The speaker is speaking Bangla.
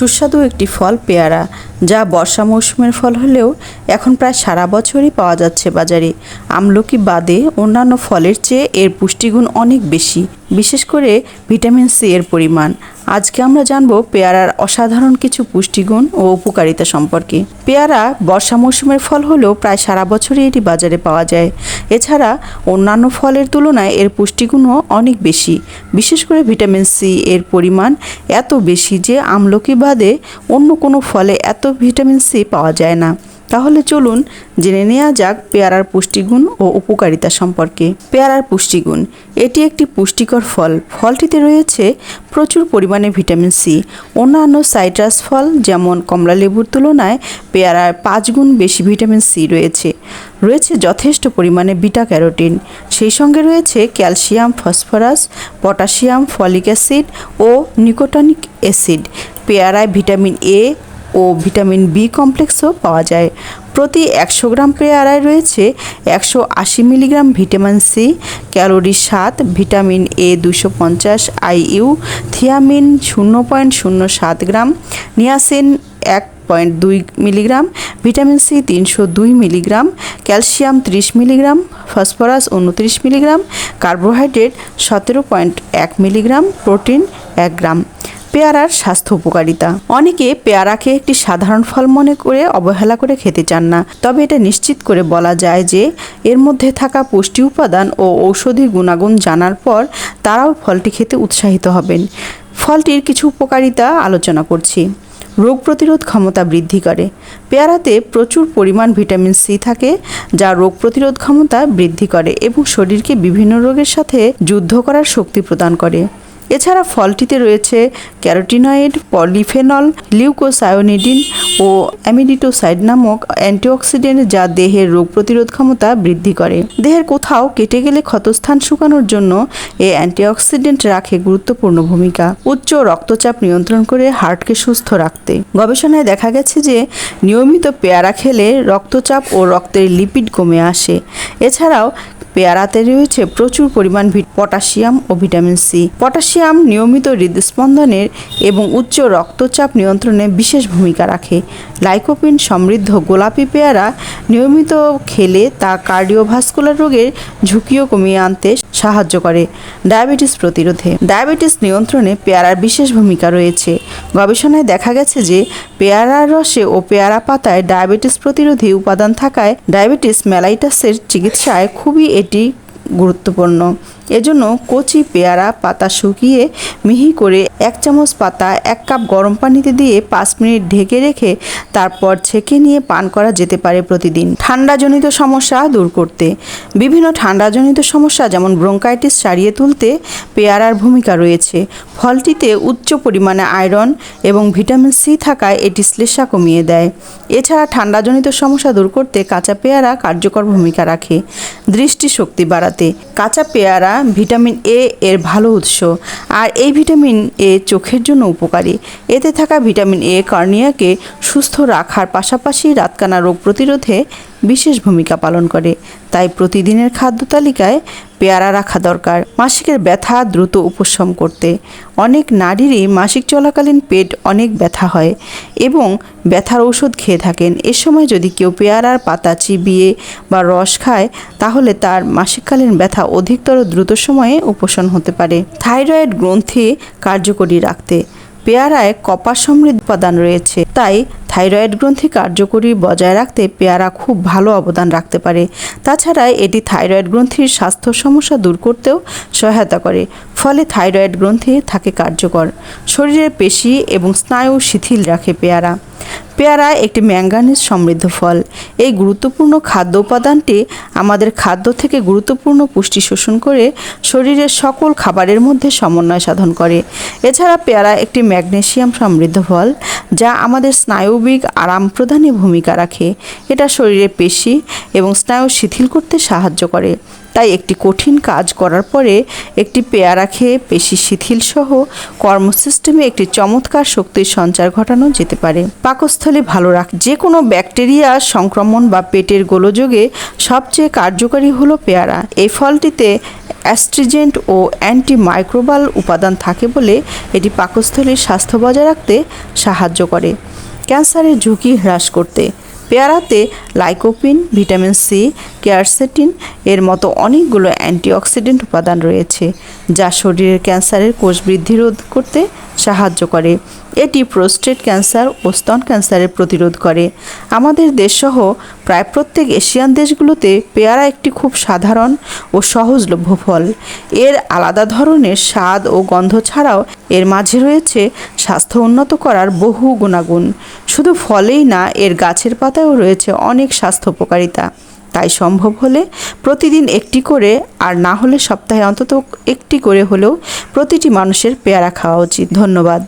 সুস্বাদু একটি ফল পেয়ারা, যা বর্ষা মৌসুমের ফল হলেও এখন প্রায় সারা বছরই পাওয়া যাচ্ছে বাজারে। আমলকি বাদে অন্যান্য ফলের চেয়ে এর পুষ্টিগুণ অনেক বেশি, বিশেষ করে ভিটামিন সি এর পরিমাণ। আজকে আমরা জানব পেয়ারার অসাধারণ কিছু পুষ্টিগুণ ও উপকারিতা সম্পর্কে। পেয়ারা বর্ষা মৌসুমের ফল হলেও প্রায় সারা বছরই এটি বাজারে পাওয়া যায়। এছাড়া অন্যান্য ফলের তুলনায় এর পুষ্টিগুণও অনেক বেশি, বিশেষ করে ভিটামিন সি এর পরিমাণ এত বেশি যে আমলকি বাদে অন্য কোনো ফলে এত ভিটামিন সি পাওয়া যায় না। তাহলে চলুন জেনে নেওয়া যাক পেয়ারার পুষ্টিগুণ ও উপকারিতা সম্পর্কে। পেয়ারার পুষ্টিগুণ, এটি একটি পুষ্টিকর ফল। ফলটিতে রয়েছে প্রচুর পরিমাণে ভিটামিন সি। অন্যান্য সাইট্রাস ফল যেমন কমলা লেবুর তুলনায় পেয়ারার পাঁচ গুণ বেশি ভিটামিন সি রয়েছে। রয়েছে যথেষ্ট পরিমাণে বিটা ক্যারোটিন। সেই সঙ্গে রয়েছে calcium, phosphorus, potassium, folic acid ও নিকোটনিক অ্যাসিড। পেয়ারায় ভিটামিন এ ও ভিটামিন বি কমপ্লেক্সও পাওয়া যায়। প্রতি একশো গ্রাম পেয়ারায় রয়েছে একশো আশি মিলিগ্রাম ভিটামিন সি, ক্যালোরি সাত, ভিটামিন এ দুশো পঞ্চাশ, আইইউ, থিয়ামিন শূন্য পয়েন্ট শূন্য সাত গ্রাম, নিয়াসিন এক পয়েন্ট দুই মিলিগ্রাম, ভিটামিন সি তিনশো দুই মিলিগ্রাম, ক্যালসিয়াম ত্রিশ মিলিগ্রাম, ফসফরাস উনত্রিশ মিলিগ্রাম, কার্বোহাইড্রেট সতেরো পয়েন্ট এক মিলিগ্রাম, প্রোটিন এক গ্রাম। পেয়ারার স্বাস্থ্য উপকারিতা। অনেকে পেয়ারাকে একটি সাধারণ ফল মনে করে অবহেলা করে খেতে চান না। তবে এটা নিশ্চিত করে বলা যায় যে, এর মধ্যে থাকা পুষ্টি উপাদান ও ঔষধি গুণাগুণ জানার পর তারাও ফলটি খেতে উৎসাহিত হবেন। ফলটির কিছু উপকারিতা আলোচনা করছি। রোগ প্রতিরোধ ক্ষমতা বৃদ্ধি করে। পেয়ারাতে প্রচুর পরিমাণ ভিটামিন সি থাকে, যা রোগ প্রতিরোধ ক্ষমতা বৃদ্ধি করে এবং শরীরকে বিভিন্ন রোগের সাথে যুদ্ধ করার শক্তি প্রদান করে। এছাড়া ফলটিতে রয়েছে ক্যারোটিনয়েড, পলিফেনল, লিউকোসায়োনিডিন ও অ্যামিডিটোসাইড নামক অ্যান্টিঅক্সিডেন্ট যা দেহের রোগ প্রতিরোধ ক্ষমতা বৃদ্ধি করে। দেহের কোথাও কেটে গেলে ক্ষতস্থান শুকানোর জন্য এ অ্যান্টিঅক্সিডেন্ট রাখে গুরুত্বপূর্ণ ভূমিকা। উচ্চ রক্তচাপ নিয়ন্ত্রণ করে হার্টকে সুস্থ রাখতে। গবেষণায় দেখা গেছে যে নিয়মিত পেয়ারা খেলে রক্তচাপ ও রক্তের লিপিড কমে আসে। এছাড়াও পেয়ারাতে রয়েছে প্রচুর পরিমাণ পটাশিয়াম ও ভিটামিন সি। পটাশিয়াম নিয়মিত হৃদস্পন্দনের এবং উচ্চ রক্তচাপ নিয়ন্ত্রণে বিশেষ ভূমিকা রাখে। লাইকোপিন সমৃদ্ধ গোলাপি পেয়ারা নিয়মিত খেলে তা কার্ডিওভাস্কুলার রোগের ঝুঁকিও কমিয়ে আনতে সাহায্য করে। ডায়াবেটিস প্রতিরোধে। ডায়াবেটিস নিয়ন্ত্রণে পেয়ারার বিশেষ ভূমিকা রয়েছে। গবেষণায় দেখা গেছে যে পেয়ারার রসে ও পেয়ারা পাতায় ডায়াবেটিস প্রতিরোধী উপাদান থাকায় ডায়াবেটিস মেলাইটাসের চিকিৎসায় খুবই এটি গুরুত্বপূর্ণ। এজন্য কচি পেয়ারা, পাতা শুকিয়ে মিহি করে এক চামচ পাতা, এক কাপ গরম পানিতে দিয়ে পাঁচ মিনিট ঢেকে রেখে তারপর ছেঁকে নিয়ে পান করা যেতে পারে প্রতিদিন। ঠান্ডাজনিত সমস্যা দূর করতে। বিভিন্ন ঠান্ডাজনিত সমস্যা যেমন ব্রঙ্কাইটিস সারিয়ে তুলতে পেয়ারার ভূমিকা রয়েছে। ফলটিতে উচ্চ পরিমাণে আয়রন এবং ভিটামিন সি থাকায় এটি শ্লেষা কমিয়ে দেয়। এছাড়া ঠান্ডাজনিত সমস্যা দূর করতে কাঁচা পেয়ারা কার্যকর ভূমিকা রাখে। দৃষ্টিশক্তি বাড়াতে কাঁচা পেয়ারা, ভিটামিন এ এর ভালো উৎস। আর এই ভিটামিন এ চোখের জন্য উপকারী। এতে থাকা ভিটামিন এ কর্নিয়াকে সুস্থ রাখার পাশাপাশি রাতকানা রোগ প্রতিরোধে বিশেষ ভূমিকা পালন করে। তাই প্রতিদিনের খাদ্য তালিকায় পেয়ারা রাখা দরকার, মাসিকের ব্যথা দ্রুত উপশম করতে। অনেক নারীরই মাসিক চলাকালীন পেট অনেক ব্যথা হয় এবং ব্যথার ওষুধ খেয়ে থাকেন। এ সময় যদি কেউ পেয়ারার পাতা চিবিয়ে বা রস খায়, তাহলে তার মাসিককালীন ব্যথা অধিকতর দ্রুত সময়ে উপশম হতে পারে। থাইরয়েড গ্রন্থি কার্যকরী রাখতে। পেয়ারায় কপার সমৃদ্ধ উপাদান রয়েছে। তাই থাইরয়েড গ্রন্থি কার্যকরী বজায় রাখতে পেয়ারা খুব ভালো অবদান রাখতে পারে। তাছাড়া এটি থাইরয়েড গ্রন্থির স্বাস্থ্য সমস্যা দূর করতেও সহায়তা করে। ফলে থাইরয়েড গ্রন্থি থাকে কার্যকর। শরীরের পেশি এবং স্নায়ু শিথিল রাখে পেয়ারা। পেয়ারা একটি ম্যাঙ্গানিজ সমৃদ্ধ ফল। এই গুরুত্বপূর্ণ খাদ্য উপাদানটি আমাদের খাদ্য থেকে গুরুত্বপূর্ণ পুষ্টি শোষণ করে শরীরের সকল খাবারের মধ্যে সমন্বয় সাধন করে। এছাড়া পেয়ারা একটি ম্যাগনেশিয়াম সমৃদ্ধ ফল, যা আমাদের স্নায়ুবিক আরাম প্রদানে ভূমিকা রাখে। এটা শরীরে পেশি এবং স্নায়ু শিথিল করতে সাহায্য করে। তাই একটি কঠিন কাজ করার পরে একটি পেয়ারা খেয়ে পেশি শিথিল সহ কর্মসিস্টেমে একটি চমৎকার শক্তির সঞ্চার ঘটানো যেতে পারে। পাকস্থলী ভালো রাখ যে কোনো ব্যাকটেরিয়া, সংক্রমণ বা পেটের গোলযোগে সবচেয়ে কার্যকারী হলো পেয়ারা। এই ফলটিতে অ্যাস্ট্রিজেন্ট ও অ্যান্টিমাইক্রোবাল উপাদান থাকে বলে এটি পাকস্থলীর স্বাস্থ্য বজায় রাখতে সাহায্য করে। ক্যান্সারের ঝুঁকি হ্রাস করতে পেয়ারাতে লাইকোপিন, ভিটামিন সি কেয়ারসেটিন এর মতো অনেকগুলো অ্যান্টিঅক্সিডেন্ট উপাদান রয়েছে, যা শরীরের ক্যান্সারের কোষ বৃদ্ধি রোধ করতে সাহায্য করে। এটি প্রোস্টেট ক্যান্সার ও স্তন ক্যান্সারের প্রতিরোধ করে। আমাদের দেশসহ প্রায় প্রত্যেক এশিয়ান দেশগুলোতে পেয়ারা একটি খুব সাধারণ ও সহজলভ্য ফল। এর আলাদা ধরনের স্বাদ ও গন্ধ ছাড়াও এর মাঝে রয়েছে স্বাস্থ্য উন্নত করার বহু গুণাগুণ। শুধু ফলেই না, এর গাছের পাতায়ও রয়েছে অনেক স্বাস্থ্য উপকারিতা। তাই সম্ভব হলে প্রতিদিন একটি করে আর না হলে সপ্তাহে অন্তত একটি করে হলেও প্রতিটি মানুষের পেয়ারা খাওয়া উচিত। ধন্যবাদ।